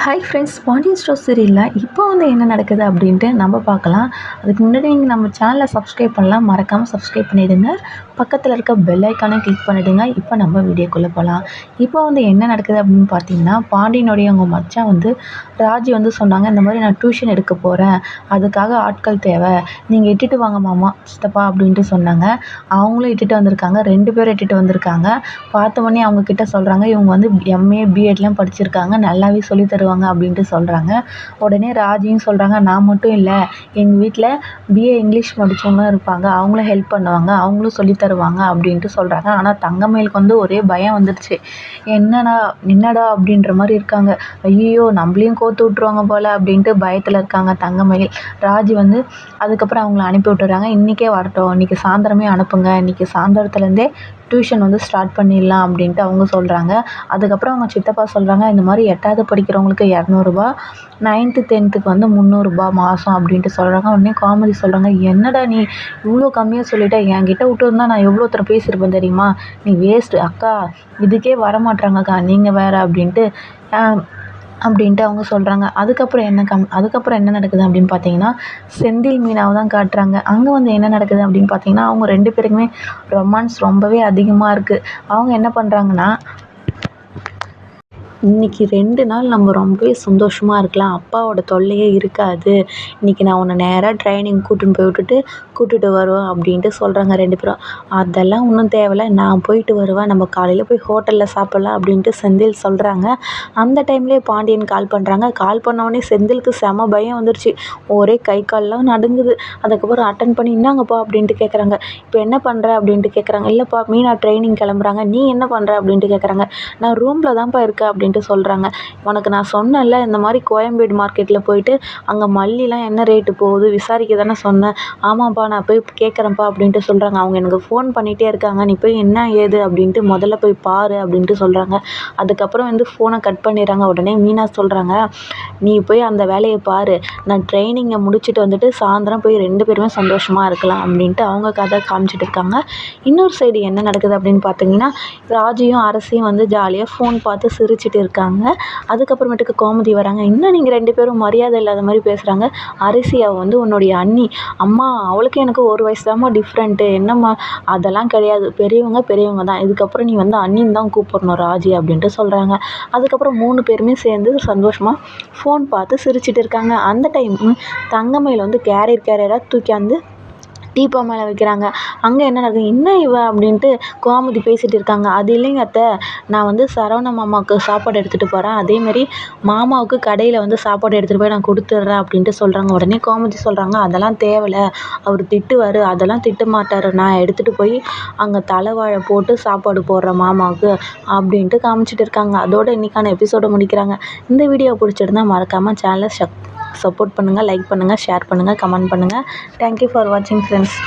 Hi friends Pandian store சீரியலில் இப்போ வந்து என்ன நடக்குது அப்படின்ட்டு நம்ம பார்க்கலாம். அதுக்கு முன்னாடி நீங்கள் நம்ம சேனலை சப்ஸ்கிரைப் பண்ணலாம். மறக்காமல் சப்ஸ்கிரைப் பண்ணிவிடுங்க பக்கத்தில் இருக்க பெல் ஐக்கானை கிளிக் பண்ணிவிடுங்க இப்போ நம்ம வீடியோக்குள்ளே போகலாம் இப்போ வந்து என்ன நடக்குது அப்படின்னு பார்த்தீங்கன்னா பாண்டியனுடைய அவங்க மச்சான் வந்து ராஜி வந்து சொன்னாங்க இந்த மாதிரி நான் டியூஷன் எடுக்க போகிறேன் அதுக்காக ஆட்கள் தேவை. நீங்கள் இட்டுட்டு வாங்க மாமா சித்தப்பா அப்படின்ட்டு சொன்னாங்க. அவங்களும் இட்டுட்டு வந்திருக்காங்க. ரெண்டு பேரும் இட்டுட்டு வந்திருக்காங்க. பார்த்த உடனே அவங்கக்கிட்ட சொல்கிறாங்க இவங்க வந்து எம்ஏ பிஎட்லாம் படிச்சிருக்காங்க. நல்லாவே சொல்லித்தருவாங்க தருவாங்க அப்படின்ட்டு சொல்கிறாங்க உடனே ராஜியும் சொல்கிறாங்க நான் மட்டும் இல்லை எங்கள் வீட்டில் பிஏ இங்கிலீஷ் படித்தவங்க இருப்பாங்க. அவங்களும் ஹெல்ப் பண்ணுவாங்க. அவங்களும் சொல்லி தருவாங்க அப்படின்ட்டு சொல்கிறாங்க ஆனால் தங்கமயிலுக்கு வந்து ஒரே பயம் வந்துடுச்சு என்னடா என்னடா அப்படின்ற மாதிரி இருக்காங்க. ஐயோ நம்மளையும் கோத்து விட்ருவாங்க போல் அப்படின்ட்டு பயத்தில் இருக்காங்க தங்கமயில். ராஜி வந்து அதுக்கப்புறம் அவங்கள அனுப்பி விட்டுறாங்க. இன்றைக்கே வரட்டும். இன்றைக்கி சாயந்தரமே அனுப்புங்க. இன்றைக்கி சாயந்தரத்துலேருந்தே டியூஷன் வந்து ஸ்டார்ட் பண்ணிடலாம் அப்படின்ட்டு அவங்க சொல்கிறாங்க அதுக்கப்புறம் அவங்க சித்தப்பா சொல்கிறாங்க இந்த மாதிரி எட்டாவது படிக்கிறவங்க படிக்கிறவங்களுக்கு இரநூறுபா நைன்த்து டென்த்துக்கு வந்து முந்நூறுபா மாதம் அப்படின்ட்டு சொல்கிறாங்க உடனே காமெடி சொல்கிறாங்க என்னடா நீ இவ்வளோ கம்மியாக சொல்லிட்ட? என்கிட்ட விட்டுருந்தா நான் எவ்வளோ தூரம் பேசியிருப்பேன் தெரியுமா? நீ வேஸ்ட்டு அக்கா இதுக்கே வரமாட்றாங்கக்கா நீங்கள் வேறு அப்படின்ட்டு அப்படின்ட்டு அவங்க சொல்கிறாங்க அதுக்கப்புறம் என்ன கம் அதுக்கப்புறம் என்ன நடக்குது அப்படின்னு பார்த்தீங்கன்னா செந்தில் மீனாவை தான் காட்டுறாங்க. அங்கே வந்து என்ன நடக்குது அப்படின்னு பார்த்தீங்கன்னா அவங்க ரெண்டு பேருக்குமே ரொமான்ஸ் ரொம்பவே அதிகமாக இருக்குது அவங்க என்ன பண்ணுறாங்கன்னா இன்றைக்கி ரெண்டு நாள் நம்ம ரொம்பவே சந்தோஷமாக இருக்கலாம். அப்பாவோட தொல்லையே இருக்காது. இன்றைக்கி நான் உன்னை நேராக ட்ரைனிங் கூட்டின்னு போய் விட்டுட்டு கூட்டிட்டு வருவேன் அப்படின்ட்டு சொல்கிறாங்க ரெண்டு பேரும். அதெல்லாம் ஒன்றும் தேவையில்ல. நான் போயிட்டு வருவேன். நம்ம காலையில் போய் ஹோட்டலில் சாப்பிட்லாம் அப்படின்ட்டு செந்தில் சொல்கிறாங்க அந்த டைம்லேயே பாண்டியன் கால் பண்ணுறாங்க கால் பண்ணோடனே செந்திலுக்கு செம பயம் வந்துருச்சு. ஒரே கை கால்லாம் நடுங்குது. அதுக்கப்புறம் அட்டன் பண்ணி என்னங்கப்பா அப்படின்ட்டு கேட்குறாங்க இப்போ என்ன பண்ணுற அப்படின்ட்டு கேட்குறாங்க இல்லைப்பா மீனா ட்ரைனிங் கிளம்புறாங்க. நீ என்ன பண்ணுற அப்படின்ட்டு கேட்குறாங்க நான் ரூமில் தான்ப்பா இருக்கேன். அப்படின்ட்டு சொல்கிறாங்க உனக்கு நான் சொன்னேன்ல இந்த மாதிரி கோயம்பேடு மார்க்கெட்டில் போயிட்டு அங்கே மல்லிலாம் என்ன ரேட்டு போகுது? விசாரிக்க தானே சொன்னேன். ஆமாப்பா நான் போய் கேட்குறேன்ப்பா அப்படின்ட்டு சொல்கிறாங்க அவங்க எனக்கு ஃபோன் பண்ணிகிட்டே இருக்காங்க. நீ போய் என்ன ஏது அப்படின்ட்டு முதல்ல போய் பாரு அப்படின்ட்டு சொல்கிறாங்க அதுக்கப்புறம் வந்து ஃபோனை கட் பண்ணிடுறாங்க. உடனே மீனா சொல்கிறாங்க நீ போய் அந்த வேலையை பாரு. நான் ட்ரைனிங்கை முடிச்சுட்டு வந்துட்டு சாயந்தரம் போய் ரெண்டு பேருமே சந்தோஷமாக இருக்கலாம் அப்படின்ட்டு அவங்க கதை காமிச்சிட்டு இருக்காங்க. இன்னொரு சைடு என்ன நடக்குது அப்படின்னு பார்த்தீங்கன்னா ராஜியும் அரசியும் வந்து ஜாலியாக ஃபோன் பார்த்து சிரிச்சிட்டு இருக்காங்க. அதுக்கப்புறமேட்டுக்கு கோமதி வராங்க. இன்னும் நீங்கள் ரெண்டு பேரும் மரியாதை இல்லாத மாதிரி பேசுகிறாங்க அரிசி அவள் வந்து உன்னுடைய அண்ணி. அம்மா அவளுக்கு எனக்கு ஒரு வயசு தாம்மா டிஃப்ரெண்ட்டு என்னம்மா? அதெல்லாம் கிடையாது. பெரியவங்க பெரியவங்க தான். இதுக்கப்புறம் நீ வந்து அண்ணின்னு தான் கூப்பிடணும் ராஜி அப்படின்ட்டு சொல்கிறாங்க அதுக்கப்புறம் மூணு பேருமே சேர்ந்து சந்தோஷமாக ஃபோன் பார்த்து சிரிச்சிட்டு இருக்காங்க. அந்த டைம் தங்கமையில் வந்து கேரியர் கேரியராக தூக்கியாந்து டீப்பா மேலே வைக்கிறாங்க. அங்கே என்ன நடக்குது? என்ன இவ அப்படின்ட்டு கோமதி பேசிகிட்டு இருக்காங்க. அது இல்லைங்க அத்தை. நான் வந்து சரவண மாமாவுக்கு சாப்பாடு எடுத்துகிட்டு போகிறேன் அதேமாரி மாமாவுக்கு கடையில் வந்து சாப்பாடு எடுத்துகிட்டு போய் நான் கொடுத்துட்றேன் அப்படின்ட்டு சொல்கிறாங்க உடனே கோமதி சொல்கிறாங்க அதெல்லாம் தேவையில்ல. அவர் திட்டுவார். அதெல்லாம் திட்ட மாட்டார். நான் எடுத்துகிட்டு போய் அங்கே தலைவாழை போட்டு சாப்பாடு போடுறேன் மாமாவுக்கு அப்படின்ட்டு காமிச்சிட்டு இருக்காங்க. அதோட இன்றைக்கான எபிசோடை முடிக்கிறாங்க. இந்த வீடியோ பிடிச்சிருந்தா மறக்காமல் சேனலை சப் சப்போர்ட் பண்ணுங்கள் லைக் பண்ணுங்கள் ஷேர் பண்ணுங்கள் கமெண்ட் பண்ணுங்கள் தேங்க்யூ ஃபார் வாட்சிங் ஃப்ரெண்ட்ஸ்